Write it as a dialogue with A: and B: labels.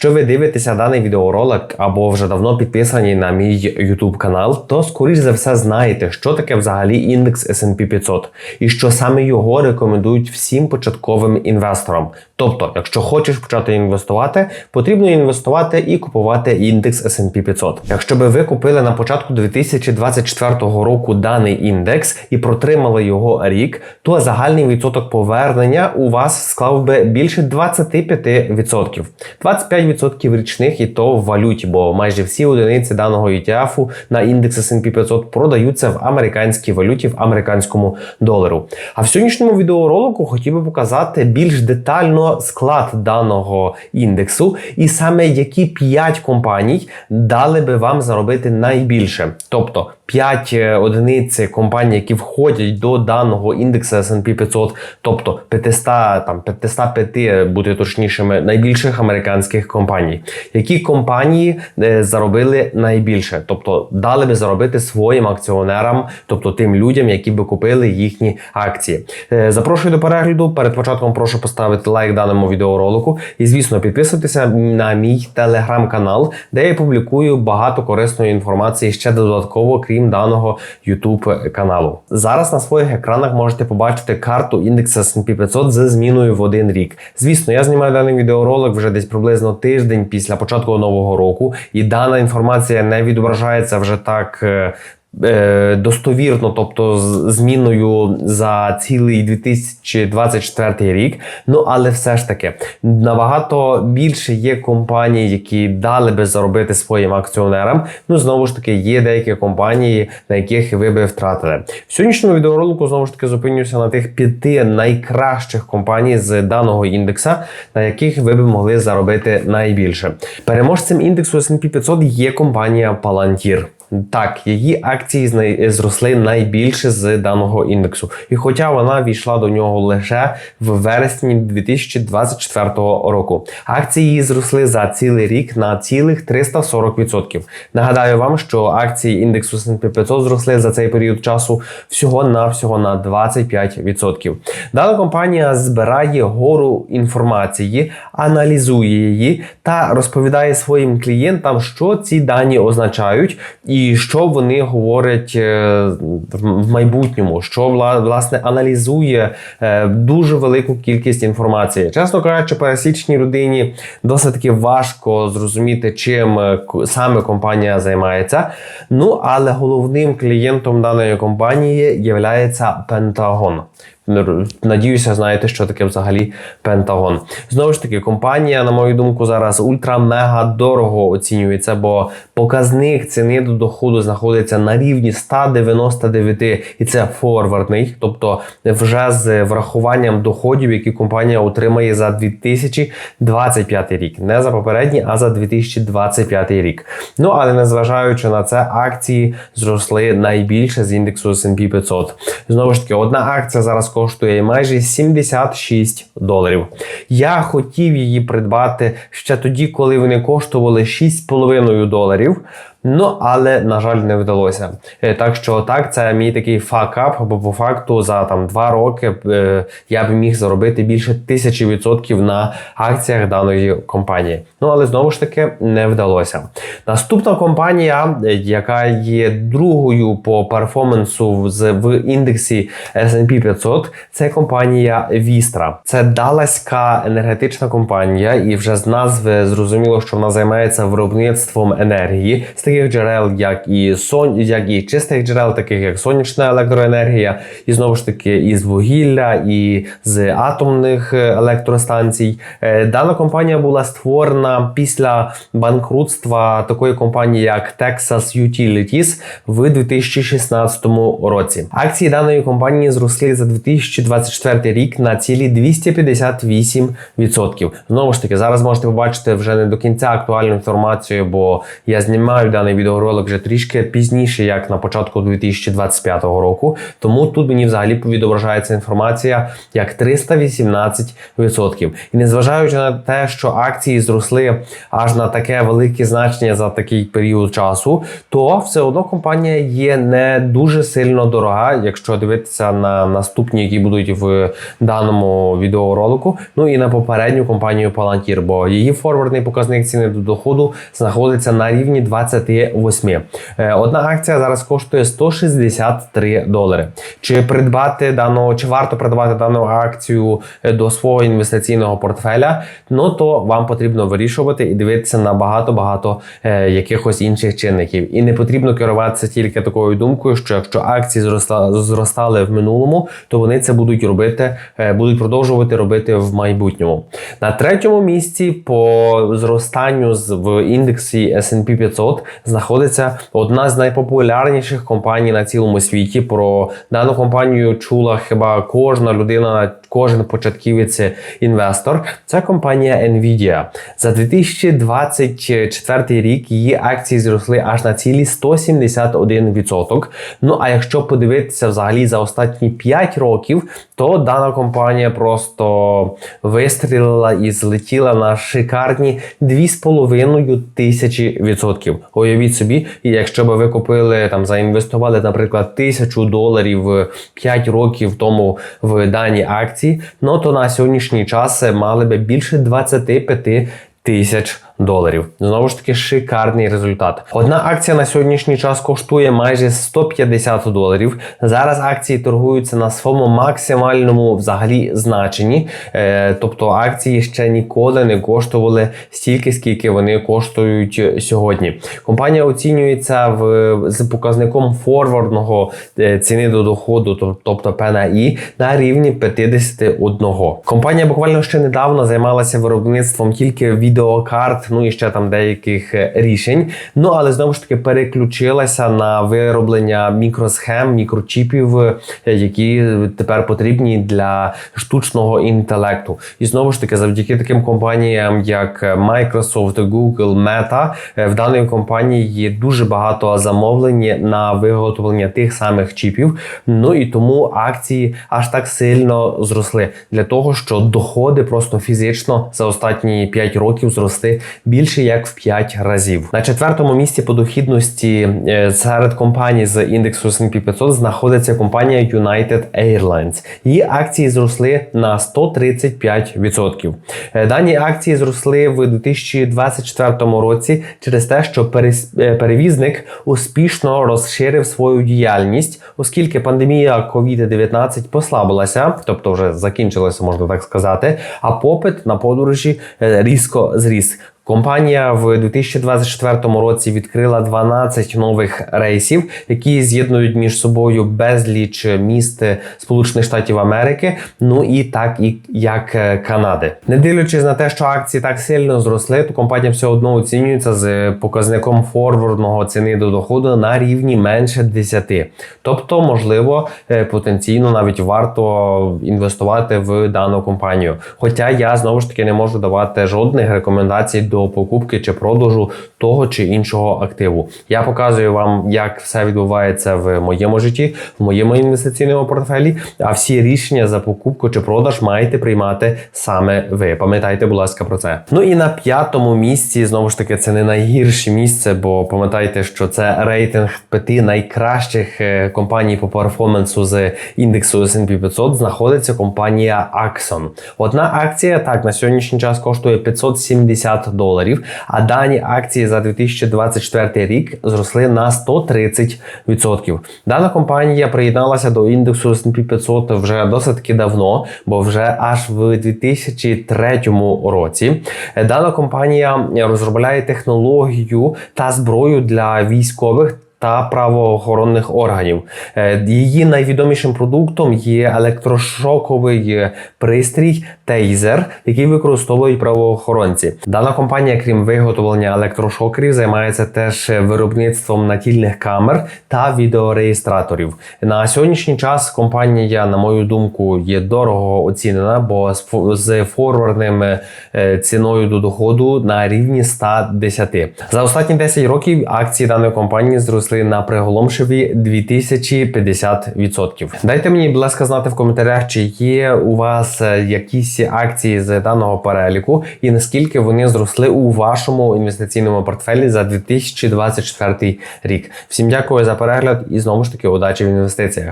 A: Якщо ви дивитеся даний відеоролик або вже давно підписані на мій YouTube канал, то скоріш за все знаєте, що таке взагалі індекс S&P 500 і що саме його рекомендують всім початковим інвесторам. Тобто, якщо хочеш почати інвестувати, потрібно інвестувати і купувати індекс S&P 500. Якщо би ви купили на початку 2024 року даний індекс і протримали його рік, то загальний відсоток повернення у вас склав би більше 25%. 25% річних і то в валюті, бо майже всі одиниці даного ETF на індекс S&P 500 продаються в американській валюті в американському долару. А в сьогоднішньому відеоролику хотів би показати більш детально склад даного індексу, і саме які 5 компаній дали би вам заробити найбільше. Тобто 5 одиниць компаній, які входять до даного індексу S&P 500, тобто 500, там 505, бути точнішими, найбільших американських компаній. Які компанії е, заробили найбільше, тобто дали би заробити своїм акціонерам, тобто тим людям, які би купили їхні акції. Е, Запрошую до перегляду. Перед початком прошу поставити лайк даному відеоролику. І, звісно, підписуйтеся на мій телеграм-канал, де я публікую багато корисної інформації ще додатково, крім даного YouTube каналу. Зараз на своїх екранах можете побачити карту індексу S&P 500 з зміною в один рік. Звісно, я знімаю даний відеоролик вже десь приблизно тиждень після початку нового року, і дана інформація не відображається вже так. Е, Достовірно, тобто з зміною за цілий 2024 рік. Ну але все ж таки набагато більше є компаній, які дали би заробити своїм акціонерам. Ну знову ж таки, є деякі компанії, на яких ви би втратили. В сьогоднішньому відеоролику знову ж таки зупинюся на тих п'яти найкращих компаній з даного індекса, на яких ви би могли заробити найбільше. Переможцем індексу S&P 500 є компанія Palantir. Так, її акції зросли найбільше з даного індексу, і хоча вона війшла до нього лише в вересні 2024 року, акції зросли за цілий рік на цілих 340%. Нагадаю вам, що акції індексу S&P 500 зросли за цей період часу всього на всього на 25%. Дана компанія збирає гору інформації, аналізує її та розповідає своїм клієнтам, що ці дані означають і що вони говорять е, в майбутньому, що вла- власне аналізує е, дуже велику кількість інформації. Чесно кажучи, пересічній людині досить таки важко зрозуміти, чим е, саме компанія займається. Ну але головним клієнтом даної компанії є Пентагон. Надіюся, знаєте, що таке взагалі Пентагон. Знову ж таки, компанія, на мою думку, зараз ультра-мега дорого оцінюється, бо показник ціни до доходу знаходиться на рівні 199, і це форвардний, тобто вже з врахуванням доходів, які компанія отримає за 2025 рік, не за попередній, а за 2025 рік. Ну але незважаючи на це, акції зросли найбільше з індексу S&P 500. Знову ж таки, одна акція зараз коштує майже 76 доларів. Я хотів її придбати ще тоді, коли вони коштували 6,5 доларів. Ну, але, на жаль, не вдалося. Е, Так що так, це мій такий факап, бо по факту за там два роки е, я б міг заробити більше тисячі відсотків на акціях даної компанії. Ну, але знову ж таки не вдалося. Наступна компанія, е, яка є другою по перформансу в індексі S&P 500, це компанія Vistra. Це даласька енергетична компанія, і вже з назви зрозуміло, що вона займається виробництвом енергії таких джерел, як і сон, як і чистих джерел, таких як сонячна електроенергія, і знову ж таки із вугілля, і з атомних е, електростанцій. Е, Дана компанія була створена після банкрутства такої компанії, як Texas Utilities в 2016 році. Акції даної компанії зросли за 2024 рік на цілі 258%. Знову ж таки, зараз можете побачити вже не до кінця актуальну інформацію, бо я знімаю даний відеоролик вже трішки пізніше, як на початку 2025 року. Тому тут мені взагалі відображається інформація як 318%. І незважаючи на те, що акції зросли аж на таке велике значення за такий період часу, то все одно компанія є не дуже сильно дорога, якщо дивитися на наступні, які будуть в даному відеоролику. Ну і на попередню компанію Palantir, бо її форвардний показник ціни до доходу знаходиться на рівні 28. Е, Одна акція зараз коштує 163 долари. Чи придбати дану, чи варто придбати дану акцію е, до свого інвестиційного портфеля? Ну то вам потрібно вирішувати і дивитися на багато багато е, якихось інших чинників. І не потрібно керуватися тільки такою думкою, що якщо акції зростали в минулому, то вони це будуть робити, будуть продовжувати робити в майбутньому. На третьому місці по зростанню в індексі S&P 500 знаходиться одна з найпопулярніших компаній на цілому світі. Про дану компанію чула хіба кожна людина, кожен початківець інвестор. Це компанія Nvidia. За 2024 рік її акції зросли аж на цілі 171%. Ну а якщо подивитися взагалі за останні 5 років, то дана компанія просто вистрілила і злетіла на шикарні 2,5 тисячі відсотків. Уявіть собі, якщо би ви купили там, заінвестували, наприклад, тисячу доларів 5 років тому в дані акції, ну то на сьогоднішній час мали би більше 25 тисяч доларів. Знову ж таки, шикарний результат. Одна акція на сьогоднішній час коштує майже 150 доларів. Зараз акції торгуються на своєму максимальному взагалі значенні. Е, тобто акції ще ніколи не коштували стільки, скільки вони коштують сьогодні. Компанія оцінюється в з показником форвардного е, ціни до доходу, тобто ПНАІ, на рівні 51. Компанія буквально ще недавно займалася виробництвом тільки відеокарт ну і ще там деяких е, рішень. Ну але знову ж таки переключилася на вироблення мікросхем, мікрочіпів, е, які тепер потрібні для штучного інтелекту. І знову ж таки, завдяки таким компаніям, як Microsoft, Google, Meta, е, в даної компанії є дуже багато замовлень на виготовлення тих самих чіпів. Ну і тому акції аж так сильно зросли для того, що доходи просто фізично за останні 5 років зросли більше як в 5 разів. На четвертому місці по дохідності е, серед компаній з індексу S&P 500 знаходиться компанія United Airlines. Її акції зросли на 135%. Е, дані акції зросли в 2024 році через те, що е, перевізник успішно розширив свою діяльність, оскільки пандемія COVID-19 послабилася, тобто вже закінчилася, можна так сказати. А попит на подорожі різко зріс. Компанія в 2024 році відкрила 12 нових рейсів, які з'єднують між собою безліч міст Сполучених Штатів Америки, ну і так і як Канади. Не дивлячись на те, що акції так сильно зросли, то компанія все одно оцінюється з показником форвардного ціни до доходу на рівні менше 10. Тобто, можливо, е, потенційно навіть варто інвестувати в дану компанію. Хоча я знову ж таки не можу давати жодних рекомендацій до до покупки чи продажу того чи іншого активу. Я показую вам, як все відбувається в моєму житті, в моєму інвестиційному портфелі. А всі рішення за покупку чи продаж маєте приймати саме ви. Пам'ятайте, будь ласка, про це. Ну і на п'ятому місці знову ж таки це не найгірше місце, бо пам'ятайте, що це рейтинг п'яти найкращих е, компаній по перформансу з індексу S&P 500 знаходиться компанія Axon. Одна акція так на сьогоднішній час коштує 570 доларів доларів. А дані акції за 2024 рік зросли на 130%. Дана компанія приєдналася до індексу S&P 500 вже досить таки давно, бо вже аж в 2003 році. Дана компанія розробляє технологію та зброю для військових та правоохоронних органів. Е, Її найвідомішим продуктом є електрошоковий е, пристрій Тейзер, який використовують правоохоронці. Дана компанія, крім виготовлення електрошокерів, займається теж виробництвом натільних камер та відеореєстраторів. На сьогоднішній час компанія, на мою думку, є дорого оцінена, бо з фо- форвардним е, ціною до доходу на рівні 110. За останні 10 років акції даної компанії зросли на приголомшиві 2050%. Дайте мені, будь ласка, знати в коментарях, чи є у вас е, якісь акції з даного переліку, і наскільки вони зросли у вашому інвестиційному портфелі за 2024 рік. Всім дякую за перегляд і знову ж таки удачі в інвестиціях.